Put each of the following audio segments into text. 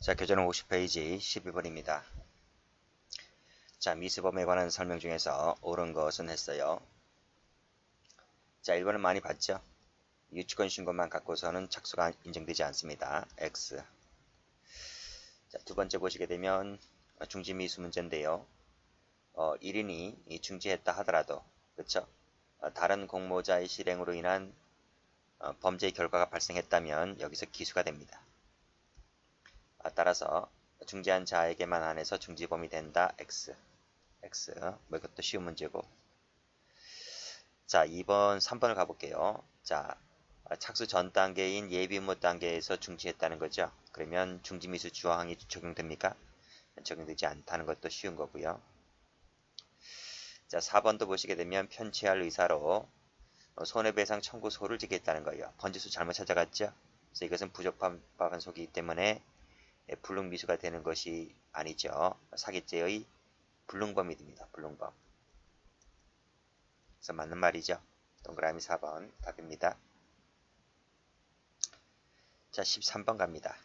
자, 교재는 50페이지 12번입니다. 자, 미수범에 관한 설명 중에서 옳은 것은 했어요. 자, 1번은 많이 봤죠? 유치권 신고만 갖고서는 착수가 인정되지 않습니다. X. 자, 두 번째 보시게 되면 중지 미수 문제인데요. 어, 1인이 중지했다 하더라도, 그쵸? 어, 다른 공모자의 실행으로 인한 어, 범죄의 결과가 발생했다면 여기서 기수가 됩니다. 아, 따라서 중지한 자에게만 한해서 중지범이 된다. X. X. 뭐 이것도 쉬운 문제고. 자, 2번, 3번을 가볼게요. 자, 착수 전 단계인 예비무 단계에서 중지했다는 거죠. 그러면 중지미수 주황이 적용됩니까? 적용되지 않다는 것도 쉬운 거고요. 자, 4번도 보시게 되면 편취할 의사로 손해배상 청구소를 지겠다는 거예요. 번지수 잘못 찾아갔죠? 그래서 이것은 부적합한 소기이기 때문에 불능 미수가 되는 것이 아니죠. 사기죄의 불능범이 됩니다. 불능범. 그래서 맞는 말이죠. 동그라미 4번 답입니다. 자, 13번 갑니다.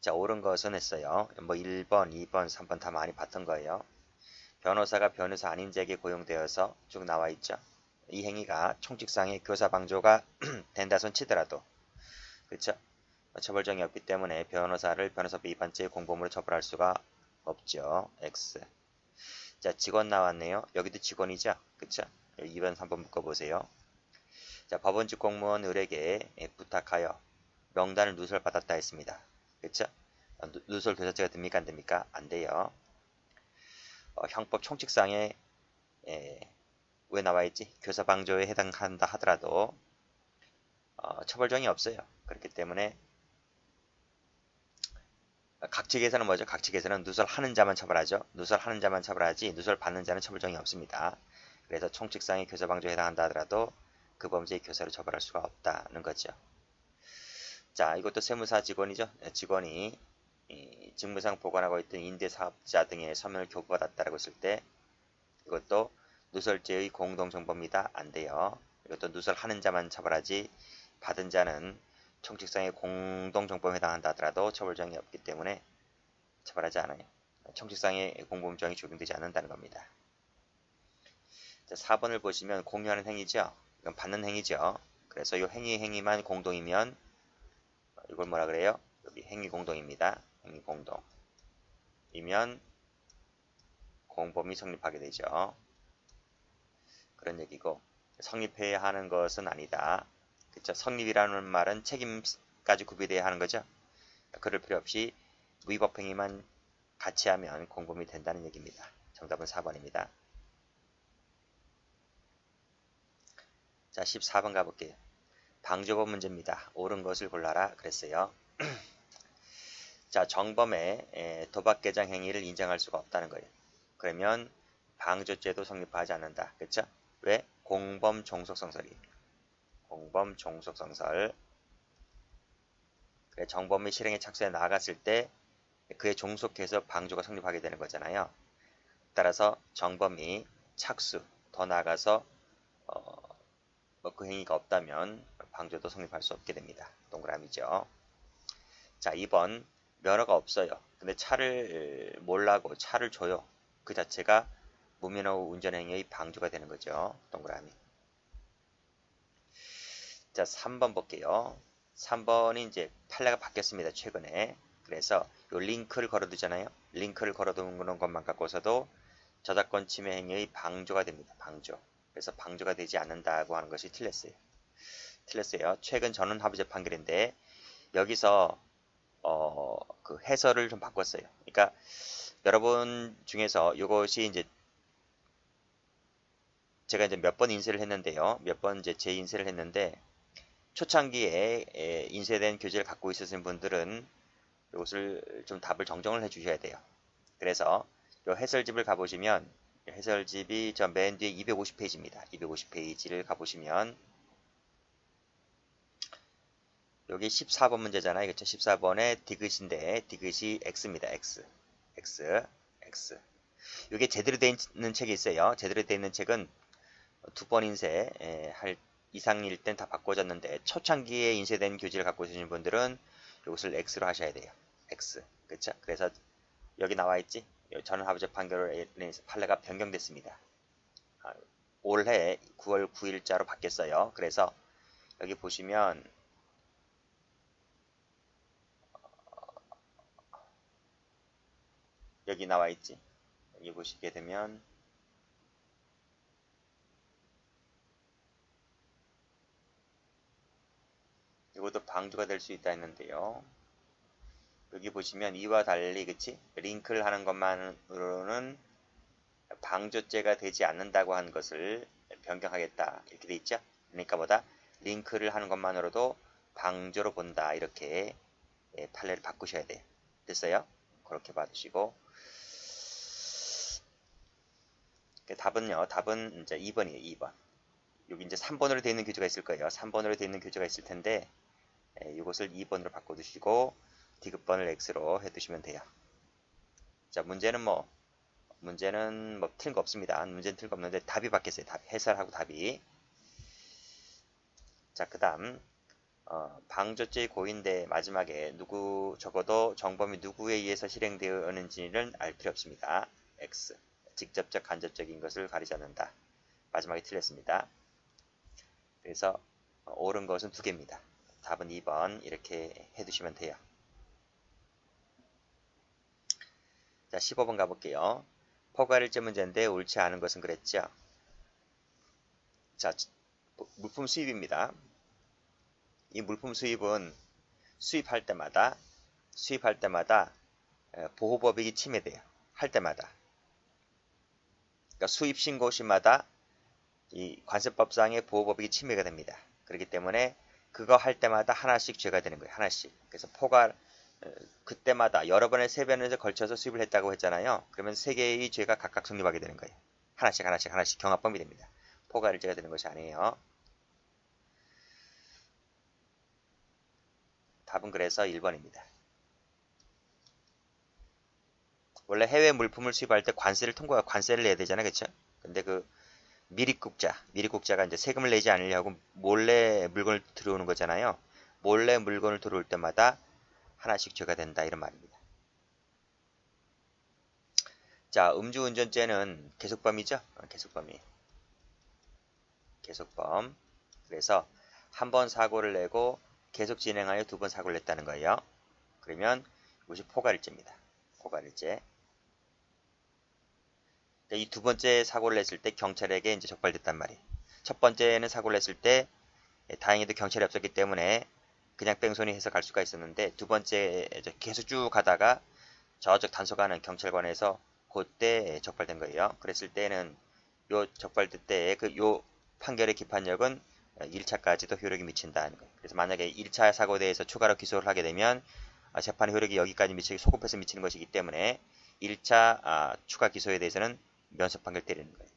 자, 옳은 것은 했어요. 뭐 1번, 2번, 3번 다 많이 봤던 거예요. 변호사가 변호사 아닌 자에게 고용되어서 쭉 나와 있죠. 이 행위가 총칙상의 교사 방조가 된다 손 치더라도 그렇죠? 처벌정이 없기 때문에 변호사를 변호사법 위반죄 공범으로 처벌할 수가 없죠. X. 자, 직원 나왔네요. 여기도 직원이죠. 그쵸? 2번, 3번 묶어보세요. 자, 법원직 공무원 을에게 부탁하여 명단을 누설받았다 했습니다. 그쵸? 누설 교사죄가 됩니까? 안 됩니까? 안 돼요. 어, 형법 총칙상에 예, 왜 나와있지? 교사 방조에 해당한다 하더라도 어, 처벌정이 없어요. 그렇기 때문에 각칙에서는 뭐죠? 각칙에서는 누설하는 자만 처벌하죠. 누설하는 자만 처벌하지 누설 받는 자는 처벌정이 없습니다. 그래서 총칙상의 교사 방조에 해당한다 하더라도 그 범죄의 교사로 처벌할 수가 없다는 거죠. 자, 이것도 세무사 직원이죠. 네, 직원이 직무상 보관하고 있던 임대사업자 등의 서면을 교부받았다라고 했을 때 이것도 누설죄의 공동정보입니다. 안 돼요. 이것도 누설하는 자만 처벌하지 받은 자는 총칙상의 공동정보에 해당한다 하더라도 처벌정이 없기 때문에 처벌하지 않아요. 총칙상의 공범정이 적용되지 않는다는 겁니다. 자, 4번을 보시면 공유하는 행위죠. 이건 받는 행위죠. 그래서 이 행위 행위만 공동이면 이걸 뭐라 그래요? 여기 행위 공동입니다. 행위 공동. 이면 공범이 성립하게 되죠. 그런 얘기고 성립해야 하는 것은 아니다. 그쵸? 성립이라는 말은 책임까지 구비돼야 하는 거죠. 그럴 필요 없이 위법행위만 같이 하면 공범이 된다는 얘기입니다. 정답은 4번입니다. 자, 14번 가볼게요. 방조법 문제입니다. 옳은 것을 골라라 그랬어요. 자, 정범의 도박개장 행위를 인정할 수가 없다는 거예요. 그러면 방조죄도 성립하지 않는다. 그쵸? 왜? 공범 종속성설이 공범 종속 성설 그래, 정범이 실행에 착수해 나갔을 때 그에 종속해서 방조가 성립하게 되는 거잖아요. 따라서 정범이 착수 더 나아가서 어, 뭐그 행위가 없다면 방조도 성립할 수 없게 됩니다. 동그라미죠. 자 2번 면허가 없어요. 근데 차를 몰라고 차를 줘요. 그 자체가 무면허 운전 행위의 방조가 되는 거죠. 동그라미. 자, 3번 볼게요. 3번이 이제 판례가 바뀌었습니다. 최근에. 그래서 요 링크를 걸어두잖아요. 링크를 걸어두는 것만 갖고서도 저작권 침해 행위의 방조가 됩니다. 방조. 그래서 방조가 되지 않는다고 하는 것이 틀렸어요. 틀렸어요. 최근 전원합의제 판결인데 여기서 어, 그 해설을 좀 바꿨어요. 그러니까 여러분 중에서 이것이 이제 제가 이제 몇 번 인쇄를 했는데요. 몇 번 이제 재인쇄를 했는데 초창기에 인쇄된 교재를 갖고 있으신 분들은 이것을 좀 답을 정정을 해 주셔야 돼요. 그래서 이 해설집을 가보시면 해설집이 저 맨 뒤에 250페이지입니다. 250페이지를 가보시면 여기 14번 문제잖아요. 그렇죠? 14번에 디귿인데 디귿이 x입니다. x. x. x. 이게 제대로 되어 있는 책이 있어요. 제대로 되어 있는 책은 두 번 인쇄 할 이상일 땐 다 바꿔졌는데 초창기에 인쇄된 교재를 갖고 계신 분들은 이것을 X로 하셔야 돼요. x 그쵸? 그래서 여기 나와 있지? 전원합의적 판결로 인해서 판례가 변경됐습니다. 아, 올해 9월 9일자로 바뀌었어요. 그래서 여기 보시면 여기 나와 있지? 여기 보시게 되면 이것도 방조가 될 수 있다 했는데요. 여기 보시면 이와 달리 그치 링크를 하는 것만으로는 방조죄가 되지 않는다고 한 것을 변경하겠다 이렇게 돼 있죠. 그러니까 뭐다 링크를 하는 것만으로도 방조로 본다 이렇게 예, 판례를 바꾸셔야 돼요. 됐어요? 그렇게 봐주시고 그 답은요. 답은 이제 2번이에요. 2번. 여기 이제 3번으로 되어 있는 교재가 있을 거예요. 3번으로 되어 있는 교재가 있을 텐데 예, 이것을 2번으로 바꿔두시고 디귿번을 x로 해두시면 돼요. 자 문제는 뭐 문제는 뭐 틀린 거 없습니다. 문제는 틀린 거 없는데 답이 바뀌었어요. 답 해설하고 답이 자 그 다음 어, 방조죄 고인데 마지막에 누구 적어도 정범이 누구에 의해서 실행되었는지는 알 필요 없습니다. x 직접적 간접적인 것을 가리지 않는다. 마지막에 틀렸습니다. 그래서 어, 옳은 것은 두 개입니다. 답은 2번 이렇게 해두시면 돼요. 자 15번 가볼게요. 포괄일제 문제인데 옳지 않은 것은 그랬죠. 자 물품 수입입니다. 이 물품 수입은 수입할 때마다 수입할 때마다 보호법익이 침해돼요. 할 때마다. 그러니까 수입 신고 시마다 이 관세법상의 보호법익이 침해가 됩니다. 그렇기 때문에 그거 할 때마다 하나씩 죄가 되는 거예요. 하나씩. 그래서 포괄 어, 그때마다 여러 번의 세 번에 걸쳐서 수입을 했다고 했잖아요. 그러면 세 개의 죄가 각각 성립하게 되는 거예요. 하나씩 하나씩 하나씩 경합범위 됩니다. 포괄일죄가 되는 것이 아니에요. 답은 그래서 1번입니다. 원래 해외 물품을 수입할 때 관세를 통과 관세를 내야 되잖아요. 그렇죠? 근데 그 미립국자, 미립국자가 이제 세금을 내지 않으려고 몰래 물건을 들어오는 거잖아요. 몰래 물건을 들어올 때마다 하나씩 죄가 된다 이런 말입니다. 자, 음주운전죄는 계속범이죠? 어, 계속범이. 계속범. 그래서 한 번 사고를 내고 계속 진행하여 두 번 사고를 냈다는 거예요. 그러면 이것이 포괄일죄입니다. 포괄일죄. 이 두 번째 사고를 냈을 때 경찰에게 이제 적발됐단 말이에요. 첫 번째는 사고를 냈을 때 예, 다행히도 경찰이 없었기 때문에 그냥 뺑소니 해서 갈 수가 있었는데 두 번째 계속 쭉 가다가 저쪽 단속하는 경찰관에서 그때 적발된 거예요. 그랬을 때는 요 적발될 때그요 판결의 기판력은 1차까지도 효력이 미친다는 거예요. 그래서 만약에 1차 사고대에서 추가로 기소를 하게 되면 아, 재판의 효력이 여기까지 미치기 소급해서 미치는 것이기 때문에 1차 아, 추가 기소에 대해서는 면접 판결 때리는 거예요.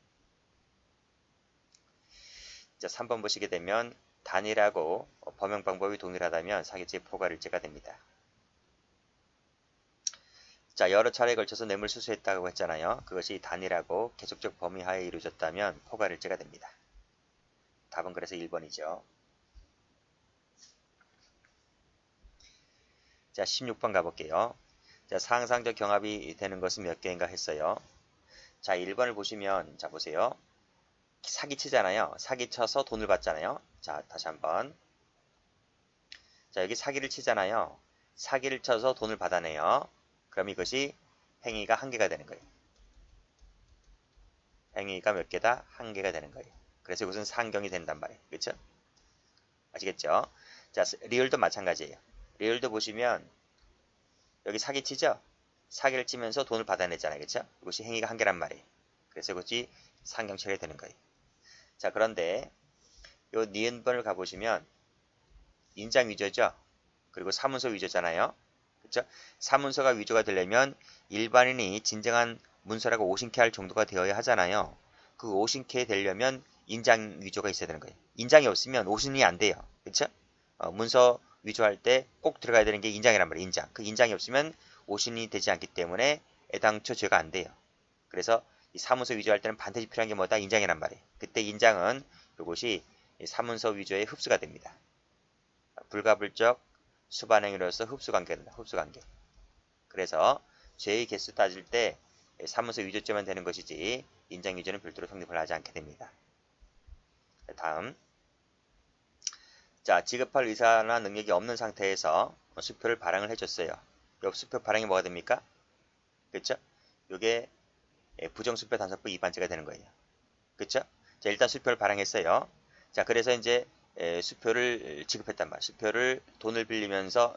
자, 3번 보시게 되면 단일하고 범용 방법이 동일하다면 사기죄 포괄일죄가 됩니다. 자, 여러 차례에 걸쳐서 뇌물 수수했다고 했잖아요. 그것이 단일하고 계속적 범위 하에 이루어졌다면 포괄일죄가 됩니다. 답은 그래서 1번이죠. 자, 16번 가볼게요. 자, 상상적 경합이 되는 것은 몇 개인가 했어요. 자, 1번을 보시면 자 보세요. 사기치잖아요. 사기쳐서 돈을 받잖아요. 자, 다시 한번. 자, 여기 사기를 치잖아요. 사기를 쳐서 돈을 받아내요. 그럼 이것이 행위가 한 개가 되는 거예요. 행위가 몇 개다? 한 개가 되는 거예요. 그래서 이것은 상경이 된단 말이에요. 그렇죠? 아시겠죠? 자, 리얼도 마찬가지예요. 리얼도 보시면 여기 사기치죠? 사기를 치면서 돈을 받아내잖아요. 그렇죠? 이것이 행위가 한 개란 말이에요. 그래서 이것이 상경처리 되는 거예요. 자, 그런데 요 니은번을 가보시면 인장 위조죠? 그리고 사문서 위조잖아요. 그렇죠? 사문서가 위조가 되려면 일반인이 진정한 문서라고 오신케 할 정도가 되어야 하잖아요. 그 오신케 되려면 인장 위조가 있어야 되는 거예요. 인장이 없으면 오신이 안 돼요. 그렇죠? 어, 문서 위조할 때 꼭 들어가야 되는 게 인장이란 말이에요. 인장. 그 인장이 없으면 오신이 되지 않기 때문에 애당초 죄가 안 돼요. 그래서 이 사문서 위조할 때는 반드시 필요한 게 뭐다? 인장이란 말이에요. 그때 인장은 이것이 사문서 위조에 흡수가 됩니다. 불가불적 수반행위로서 흡수관계입니다. 흡수관계. 그래서 죄의 개수 따질 때 사무소 위조죄만 되는 것이지 인장 위조는 별도로 성립을 하지 않게 됩니다. 다음 자 지급할 의사나 능력이 없는 상태에서 수표를 발행을 해줬어요. 요 수표 발행이 뭐가 됩니까? 그렇죠? 요게 부정수표 단속부 위반죄가 되는 거예요. 그렇죠? 자 일단 수표를 발행했어요. 자 그래서 이제 수표를 지급했단 말. 수표를 돈을 빌리면서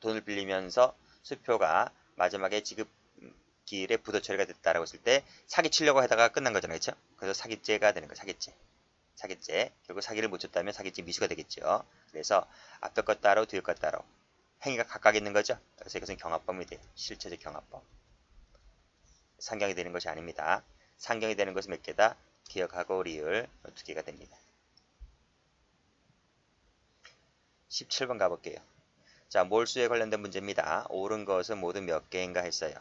돈을 빌리면서 수표가 마지막에 지급 기일에 부도 처리가 됐다라고 했을 때 사기 치려고 하다가 끝난 거잖아요. 그렇죠? 그래서 사기죄가 되는 거예요. 사기죄. 사기죄. 결국 사기를 못 쳤다면 사기죄 미수가 되겠죠. 그래서 앞에 것 따로 뒤에 것 따로 행위가 각각 있는 거죠. 그래서 이것은 경합범이 돼요. 실체적 경합범. 상경이 되는 것이 아닙니다. 상경이 되는 것은 몇 개다? 기억하고 리을 두 개가 됩니다. 17번 가볼게요. 자, 몰수에 관련된 문제입니다. 옳은 것은 모두 몇 개인가 했어요.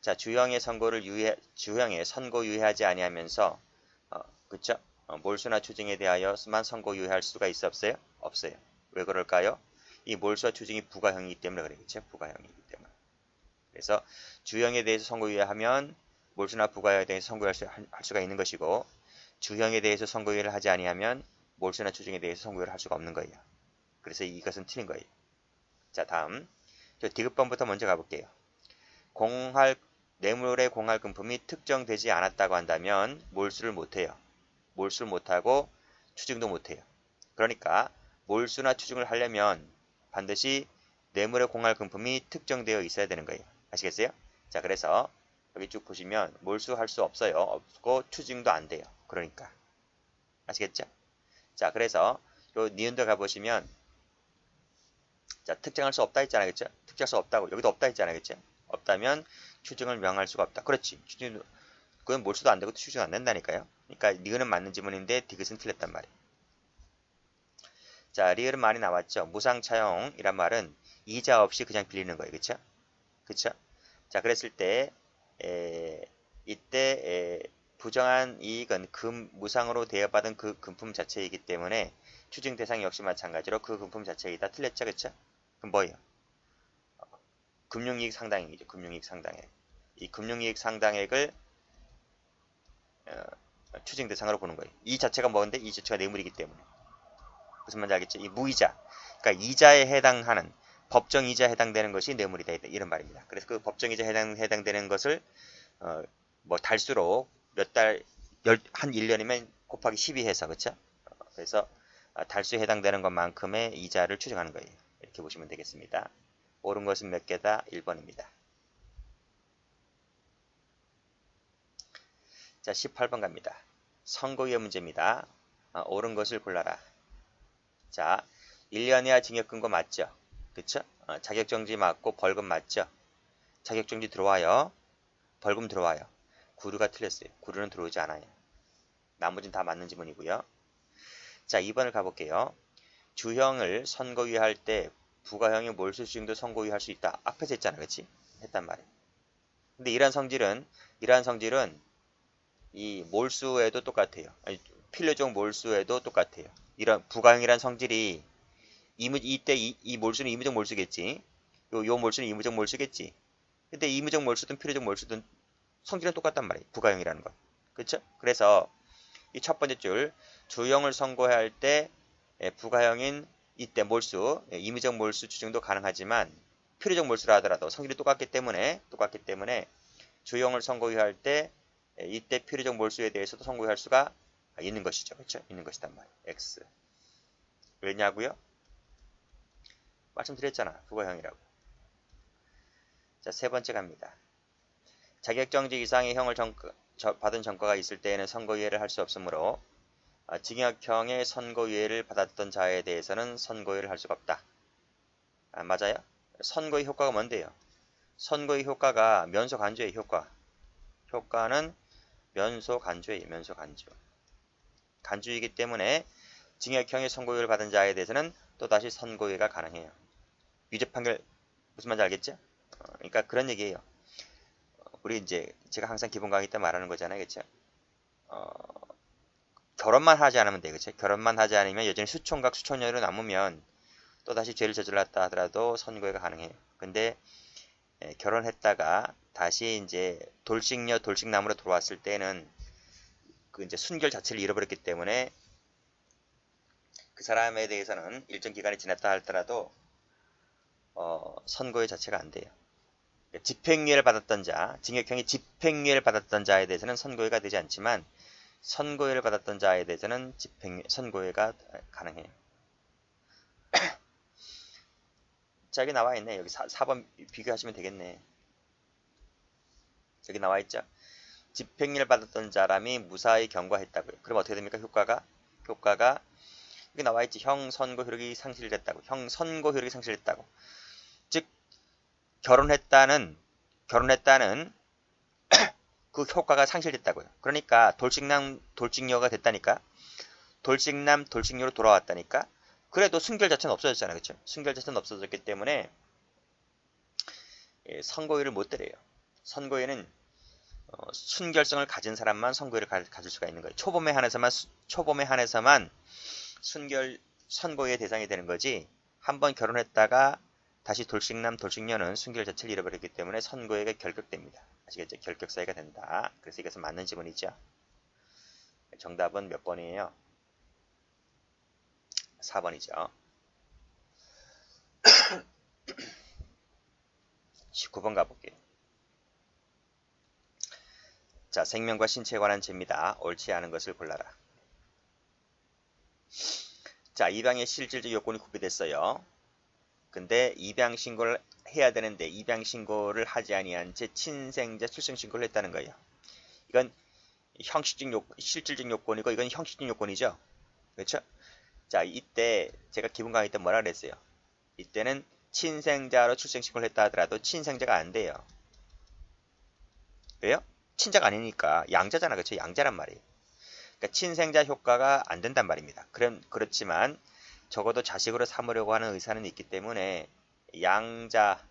자, 주형의 선고를 유예, 주형의 선고 유예하지 아니하면서, 어, 그쵸? 어, 몰수나 추징에 대하여만 선고 유예할 수가 있어 없어요? 없어요. 왜 그럴까요? 이 몰수와 추징이 부가형이기 때문에 그러겠죠? 부가형이기 때문에. 그래서 주형에 대해서 선고 유예하면 몰수나 부가형에 대해서 선고할 수, 할 수가 있는 것이고, 주형에 대해서 선고 유예를 하지 아니하면 몰수나 추징에 대해서 선고 유예를 할 수가 없는 거예요. 그래서 이것은 틀린 거예요. 자 다음 저 디귿번부터 먼저 가볼게요. 공할 뇌물의 공할 금품이 특정되지 않았다고 한다면 몰수를 못해요. 몰수를 못하고 추징도 못해요. 그러니까 몰수나 추징을 하려면 반드시 뇌물의 공할 금품이 특정되어 있어야 되는 거예요. 아시겠어요? 자 그래서 여기 쭉 보시면 몰수할 수 없어요. 없고 추징도 안 돼요. 그러니까 아시겠죠? 자 그래서 요 니은도 가보시면 자, 특정할 수 없다 했잖아요. 그죠? 특정할 수 없다고. 여기도 없다 했잖아요. 그죠? 없다면 추정을 명할 수가 없다. 그렇지. 추정, 그건 몰수도 안 되고 추정 안 된다니까요. 그러니까 리을은 맞는 지문인데 디귿은 틀렸단 말이에요. 자, 리을은 많이 나왔죠. 무상차용이란 말은 이자 없이 그냥 빌리는 거예요. 그쵸? 그쵸? 자, 그랬을 때, 에, 이때, 에, 부정한 이익은 금, 무상으로 대여받은 그 금품 자체이기 때문에 추징 대상 역시 마찬가지로 그 금품 자체이다. 틀렸죠? 그쵸? 그럼 뭐예요? 금융이익 상당액이죠. 금융이익 상당액. 이 금융이익 상당액을 어, 추징 대상으로 보는 거예요. 이 자체가 뭔데? 이 자체가 뇌물이기 때문에. 무슨 말인지 알겠죠? 이 무이자. 그러니까 이자에 해당하는 법정 이자에 해당되는 것이 뇌물이다. 이런 말입니다. 그래서 그 법정 이자에 해당, 해당되는 것을 어, 뭐 달수로 몇 달, 열, 한 1년이면 곱하기 12 해서, 그쵸? 어, 그래서 달수에 해당되는 것만큼의 이자를 추정하는 거예요. 이렇게 보시면 되겠습니다. 옳은 것은 몇 개다? 1번입니다. 자, 18번 갑니다. 선고유예 문제입니다. 아, 옳은 것을 골라라. 자, 1년 이하 징역근거 맞죠? 그쵸? 어, 자격정지 맞고 벌금 맞죠? 자격정지 들어와요. 벌금 들어와요. 구류가 틀렸어요. 구류는 들어오지 않아요. 나머지는 다 맞는 지문이고요. 자, 2번을 가볼게요. 주형을 선고유예할 때 부가형의 몰수수증도 선고유예할 수 있다. 앞에서 했잖아. 그치? 했단 말이야. 근데 이러한 성질은 이러한 성질은 이 몰수에도 똑같아요. 아니, 필요적 몰수에도 똑같아요. 이런 부가형이란 성질이 이무, 이때 이, 이 몰수는 이무적 몰수겠지. 요, 요 몰수는 이무적 몰수겠지. 근데 이무적 몰수든 필요적 몰수든 성질은 똑같단 말이에요. 부가형이라는 건. 그렇죠? 그래서 이 첫 번째 줄 주형을 선고할 때 예, 부가형인 이때 몰수, 예, 임의적 몰수 추정도 가능하지만 필요적 몰수라 하더라도 성질이 똑같기 때문에 똑같기 때문에 주형을 선고할 때 예, 이때 필요적 몰수에 대해서도 선고할 수가 있는 것이죠. 그렇죠? 있는 것이단 말이에요. X. 왜냐고요? 말씀드렸잖아. 부가형이라고. 자, 세 번째 갑니다. 자격정지 이상의 형을 정, 받은 전과가 있을 때에는 선고유예를 할 수 없으므로 아, 징역형의 선고유예를 받았던 자에 대해서는 선고유예를 할 수가 없다. 아, 맞아요? 선고의 효과가 뭔데요? 선고의 효과가 면소 간주의 효과. 효과는 면소 간주의 면소 간주. 간주이기 때문에 징역형의 선고유예를 받은 자에 대해서는 또다시 선고유예가 가능해요. 유죄 판결 무슨 말인지 알겠죠? 어, 그러니까 그런 얘기예요. 우리 이제 제가 항상 기본 강의 때 말하는 거잖아요. 그렇죠? 어, 결혼만 하지 않으면 돼. 그치? 결혼만 하지 않으면 여전히 수총각 수천년으로 남으면 또 다시 죄를 저질렀다 하더라도 선고가 가능해요. 근데 예, 결혼했다가 다시 이제 돌직녀 돌직남으로 들어왔을 때는 그 이제 순결 자체를 잃어버렸기 때문에 그 사람에 대해서는 일정 기간이 지났다 할더라도 어, 선고의 자체가 안 돼요. 그러니까 집행유예를 받았던 자, 징역형이 집행유예를 받았던 자에 대해서는 선고유예가 되지 않지만 선고유예를 받았던 자에 대해서는 집행 선고유예가 가능해요. 자 여기 나와 있네. 여기 4, 4번 비교하시면 되겠네. 여기 나와 있죠. 집행유예를 받았던 사람이 무사히 경과했다고요. 그럼 어떻게 됩니까? 효과가 효과가 여기 나와 있지. 형 선고 효력이 상실됐다고. 형 선고 효력이 상실됐다고. 즉 결혼했다는 결혼했다는 그 효과가 상실됐다고요. 그러니까 돌직남 돌직녀가 됐다니까. 돌직남 돌직녀로 돌아왔다니까. 그래도 순결 자체는 없어졌잖아요. 그렇죠? 순결 자체는 없어졌기 때문에 예, 선고유를 못 때려요. 선고유는 어, 순결성을 가진 사람만 선고유를 가, 질 수가 있는 거예요. 초범에 한해서만 초범에 한해서만 순결 선고의 대상이 되는 거지. 한번 결혼했다가 다시 돌직남 돌직녀는 순결 자체를 잃어버렸기 때문에 선고에게 결격됩니다. 아시겠죠? 결격 사유가 된다. 그래서 이것은 맞는 지문이죠. 정답은 몇 번이에요? 4번이죠. 19번 가볼게요. 자, 생명과 신체에 관한 죄입니다. 옳지 않은 것을 골라라. 자, 입양의 실질적 요건이 구비됐어요. 근데 입양 신고를 해야 되는데 입양 신고를 하지 아니한 채 친생자 출생 신고를 했다는 거예요. 이건 형식적 요 실질적 요건이고 이건 형식적 요건이죠. 그렇죠? 자, 이때 제가 기본 강의 때 뭐라 그랬어요? 이때는 친생자로 출생 신고를 했다 하더라도 친생자가 안 돼요. 왜요? 친자가 아니니까 양자잖아. 그렇죠? 양자란 말이에요. 그러니까 친생자 효과가 안 된단 말입니다. 그럼 그렇지만 적어도 자식으로 삼으려고 하는 의사는 있기 때문에 양자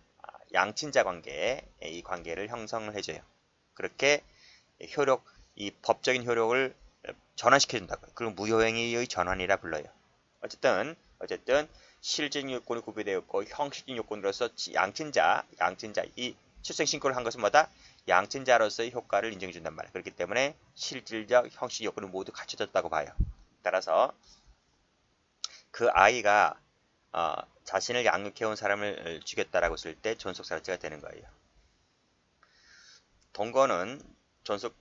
양친자 관계 이 관계를 형성을 해줘요. 그렇게 효력 이 법적인 효력을 전환시켜 준다고요. 그걸 무효행위의 전환이라 불러요. 어쨌든 어쨌든 실질 요건이 구비되어 있고 형식적 요건으로서 양친자 양친자 이 출생 신고를 한 것은 뭐다? 양친자로서의 효과를 인정해 준단 말이에요. 그렇기 때문에 실질적 형식 요건을 모두 갖춰졌다고 봐요. 따라서 그 아이가 어, 자신을 양육해온 사람을 죽였다라고 했을 때 존속살인죄가 되는 거예요. 동거는 존속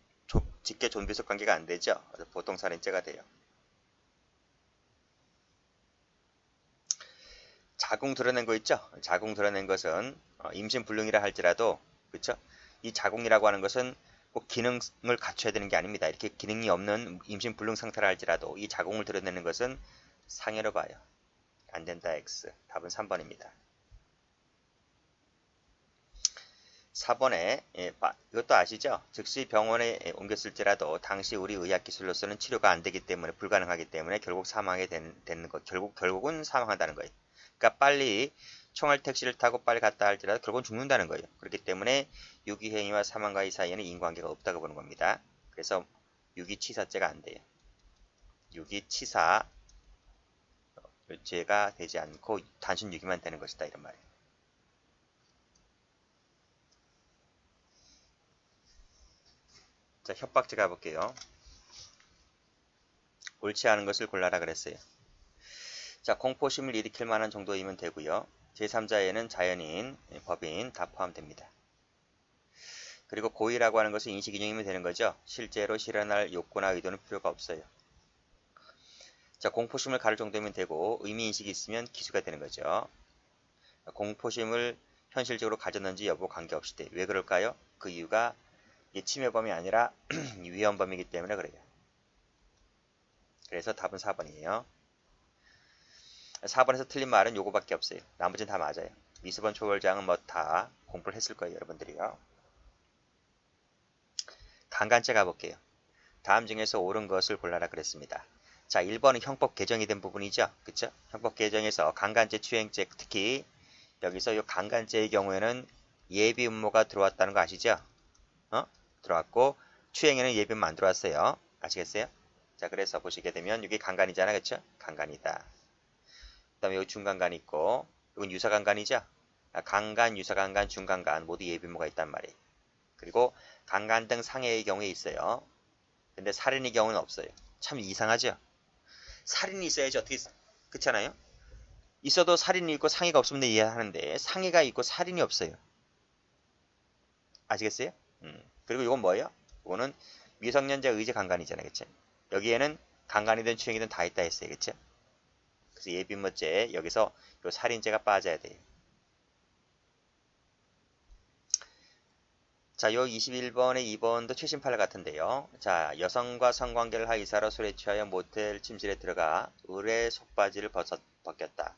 직계 존비속 관계가 안 되죠. 보통 살인죄가 돼요. 자궁 드러낸 거 있죠? 자궁 드러낸 것은 어, 임신 불능이라 할지라도 그렇죠? 이 자궁이라고 하는 것은 꼭 기능을 갖춰야 되는 게 아닙니다. 이렇게 기능이 없는 임신 불능 상태라 할지라도 이 자궁을 드러내는 것은 상해로 봐요. 안 된다 X. 답은 3번입니다. 4번에 예, 이것도 아시죠? 즉시 병원에 예, 옮겼을지라도 당시 우리 의학 기술로서는 치료가 안 되기 때문에 불가능하기 때문에 결국 사망하게 되는, 되는 것 결국 결국은 사망한다는 거예요. 그러니까 빨리 총알 택시를 타고 빨리 갔다 할지라도 결국은 죽는다는 거예요. 그렇기 때문에 유기행위와 사망과의 사이에는 인관계가 없다고 보는 겁니다. 그래서 유기치사죄가 안 돼요. 유기치사 죄가 되지 않고 단순 유기만 되는 것이다 이런 말이에요. 자 협박죄 가볼게요. 옳지 않은 것을 골라라 그랬어요. 자, 공포심을 일으킬 만한 정도이면 되고요. 제3자에는 자연인, 법인 다 포함됩니다. 그리고 고의라고 하는 것은 인식인용이면 되는 거죠. 실제로 실현할 욕구나 의도는 필요가 없어요. 자, 공포심을 가를 정도면 되고 의미인식이 있으면 기수가 되는 거죠. 공포심을 현실적으로 가졌는지 여부 관계없이 돼. 왜 그럴까요? 그 이유가 침해범이 아니라 위헌범이기 때문에 그래요. 그래서 답은 4번이에요. 4번에서 틀린 말은 요거밖에 없어요. 나머지는 다 맞아요. 미스번 초월장은 뭐 다 공부를 했을 거예요. 여러분들이요. 강간죄 가볼게요. 다음 중에서 옳은 것을 골라라 그랬습니다. 자, 1번은 형법 개정이 된 부분이죠. 그쵸? 형법 개정에서 강간죄, 추행죄, 특히 여기서 이 강간죄의 경우에는 예비 음모가 들어왔다는 거 아시죠? 어? 들어왔고 추행에는 예비 음모 안 들어왔어요. 아시겠어요? 자, 그래서 보시게 되면 여기 강간이잖아. 그쵸? 강간이다. 그 다음에 여기 중간간이 있고 이건 유사간간이죠. 강간, 유사강간, 중강간 모두 예비무가 있단 말이에요. 그리고 강간 등 상해의 경우에 있어요. 근데 살인의 경우는 없어요. 참 이상하죠? 살인이 있어야지 어떻게 그렇잖아요? 있어도 살인이 있고 상해가 없으면 이해하는데 상해가 있고 살인이 없어요. 아시겠어요? 음. 그리고 이건 뭐예요? 이거는 미성년자 의제 강간이잖아요. 그쵸? 여기에는 강간이든 추행이든 다 있다 했어요. 그쵸? 그래서 예비무죄 여기서 요 살인죄가 빠져야 돼요. 자, 요 21번의 2번도 최신 판례 같은데요. 자, 여성과 성관계를 할 이사로 술에 취하여 모텔 침실에 들어가 을의 속바지를 벗었, 벗겼다.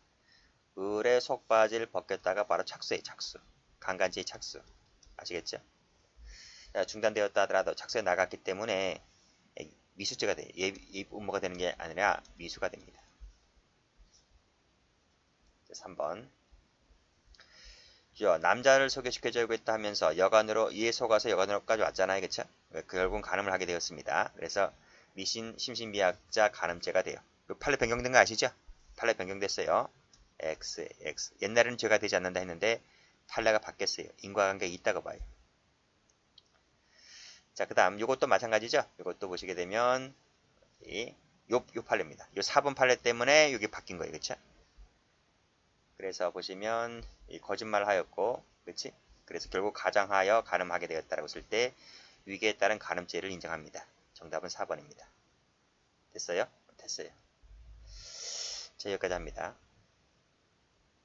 을의 속바지를 벗겼다가 바로 착수의 착수. 강간죄의 착수. 아시겠죠? 자, 중단되었다 하더라도 착수에 나갔기 때문에 미수죄가 돼. 예, 음모가 되는 게 아니라 미수가 됩니다. 3번. 남자를 소개시켜주고 있다 하면서 여관으로 이에 속아서 여관으로까지 왔잖아요. 그쵸? 결국은 간음을 하게 되었습니다. 그래서 미신 심신미약자 간음죄가 돼요. 판례 변경된 거 아시죠? 판례 변경됐어요. X, X. 옛날에는 죄가 되지 않는다 했는데 판례가 바뀌었어요. 인과관계가 있다고 봐요. 자, 그 다음 이것도 마찬가지죠. 이것도 보시게 되면 이, 요, 요 판례입니다. 요 4번 판례 때문에 여기 바뀐 거예요. 그쵸? 그래서 보시면 거짓말 하였고 그렇지? 그래서 결국 가장하여 가늠하게 되었다라고 했을 때 위계에 따른 가늠죄를 인정합니다. 정답은 4번입니다. 됐어요? 됐어요. 자 여기까지 합니다.